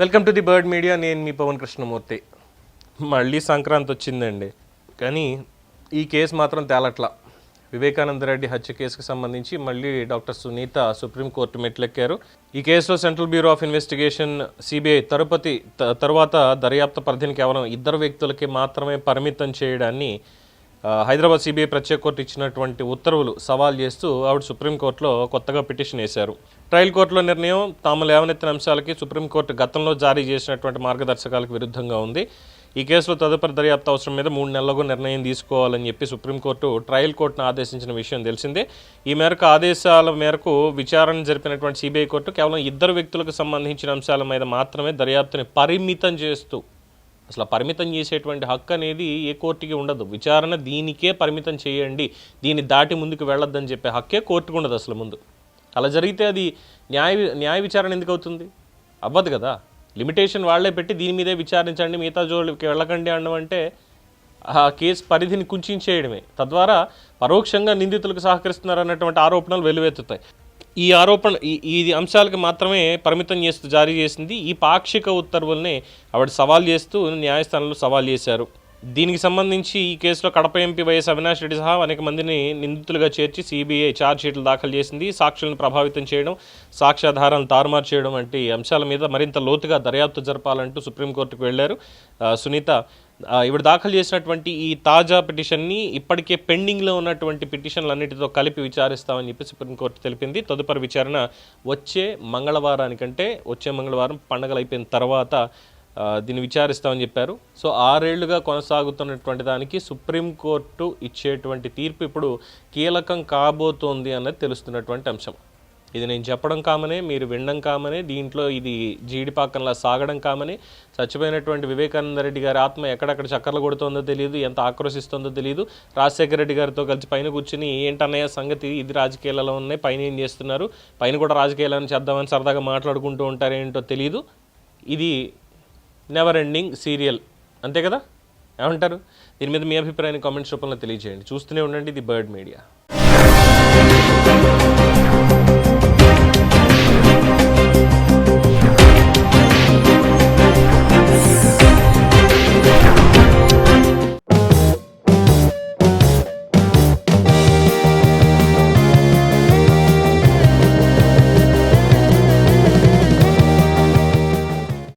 Welcome to the bird media. నేను మీ పవన్ కృష్ణమూర్తి. మళ్ళీ సంక్రాంతి వచ్చిందండి. కానీ ఈ కేసు మాత్రం తేలట్లా. వివేకానంద రెడ్డి హత్య కేసుకు సంబంధించి మళ్ళీ డాక్టర్ సునీత సుప్రీంకోర్టు మెట్లెక్కారు. ఈ కేసులో central bureau of investigation CBI Tirupati త- తర్వాత దర్యాప్తు పరిధిని కేవలం ఇద్దరు వ్యక్తులకి మాత్రమే పరిమితం చేయడాన్ని హైదరాబాద్ సిబిఐ ప్రత్యేక కోర్టు ఇచ్చినటువంటి ఉత్తర్వులు సవాల్ చేస్తూ ఆవిడ సుప్రీంకోర్టులో కొత్తగా పిటిషన్ వేశారు. ట్రయల్ కోర్టులో నిర్ణయం తాము లేవనెత్తిన అంశాలకి సుప్రీంకోర్టు గతంలో జారీ చేసినటువంటి మార్గదర్శకాలకు విరుద్ధంగా ఉంది. ఈ కేసులో తదుపరి దర్యాప్తు అవసరం మీద మూడు నెలలకు నిర్ణయం తీసుకోవాలని చెప్పి సుప్రీంకోర్టు ట్రయల్ కోర్టును ఆదేశించిన విషయం తెలిసిందే. ఈ మేరకు ఆదేశాల మేరకు విచారణ జరిపినటువంటి సిబిఐ కోర్టు కేవలం ఇద్దరు వ్యక్తులకు సంబంధించిన అంశాల మీద మాత్రమే దర్యాప్తుని పరిమితం చేస్తూ అసలు పరిమితం చేసేటువంటి హక్కు అనేది ఏ కోర్టుకి ఉండదు. విచారణ దీనికే పరిమితం చేయండి. దీన్ని దాటి ముందుకు వెళ్ళొద్దని చెప్పే హక్కే కోర్టుకు ఉండదు అసలు ముందు. అలా జరిగితే అది న్యాయ న్యాయ విచారణ ఎందుకు అవుతుంది? అవ్వదు కదా. లిమిటేషన్ వాళ్ళే పెట్టి దీని మీదే విచారించండి మిగతా జోలికి వెళ్ళకండి అనడం అంటే ఆ కేసు పరిధిని కుంచేయడమే తద్వారా పరోక్షంగా నిందితులకు సహకరిస్తున్నారు అన్నటువంటి ఆరోపణలు వెలువెత్తుతాయి. ఈ ఆరోపణ ఈ ఈ అంశాలకు మాత్రమే పరిమితం చేస్తూ జారీ చేసింది. ఈ పాక్షిక ఉత్తర్వుల్ని ఆవిడ సవాల్ చేస్తూ న్యాయస్థానంలో సవాల్ చేశారు. దీనికి సంబంధించి ఈ కేసులో కడప ఎంపీ వైఎస్ అవినాష్ రెడ్డి సహా అనేక మందిని నిందితులుగా చేర్చి సిబిఐ ఛార్జ్ షీట్లు దాఖలు చేసింది. సాక్షులను ప్రభావితం చేయడం సాక్ష్యాధారాలను తారుమారు చేయడం వంటి అంశాల మీద మరింత లోతుగా దర్యాప్తు జరపాలంటూ సుప్రీంకోర్టుకు వెళ్ళారు. సునీత ఇవిడ దాఖలు చేసినటువంటి ఈ తాజా పిటిషన్ని ఇప్పటికే పెండింగ్లో ఉన్నటువంటి పిటిషన్లన్నిటితో కలిపి విచారిస్తామని చెప్పి సుప్రీంకోర్టు తెలిపింది. తదుపరి విచారణ వచ్చే మంగళవారానికంటే వచ్చే మంగళవారం పండగలు అయిపోయిన తర్వాత దీన్ని విచారిస్తామని చెప్పారు. సో ఆరేళ్ళుగా కొనసాగుతున్నటువంటి దానికి సుప్రీంకోర్టు ఇచ్చేటువంటి తీర్పు ఇప్పుడు కీలకం కాబోతోంది అన్నది తెలుస్తున్నటువంటి అంశం. ఇది నేను చెప్పడం కామనే మీరు వినడం కామనే దీంట్లో ఇది జీడిపాకంలా సాగడం కామనే చచ్చిపోయినటువంటి వివేకానంద రెడ్డి గారి ఆత్మ ఎక్కడెక్కడ చక్కర్లు కొడుతోందో తెలియదు ఎంత ఆక్రోశిస్తుందో తెలియదు. రాజశేఖర రెడ్డి గారితో కలిసి పైన కూర్చుని ఏంటన్నయ్య సంగతి ఇది రాజకీయాలలో ఉన్నాయి పైన ఏం చేస్తున్నారు పైన కూడా రాజకీయాలను చేద్దామని సరదాగా మాట్లాడుకుంటూ ఉంటారేంటో తెలియదు ఇది నెవర్ ఎండింగ్ సీరియల్ అంతే కదా? ఏమంటారు? దీని మీద మీ అభిప్రాయాన్ని కామెంట్స్ రూపంలో తెలియజేయండి. చూస్తూనే ఉండండి. The bird media.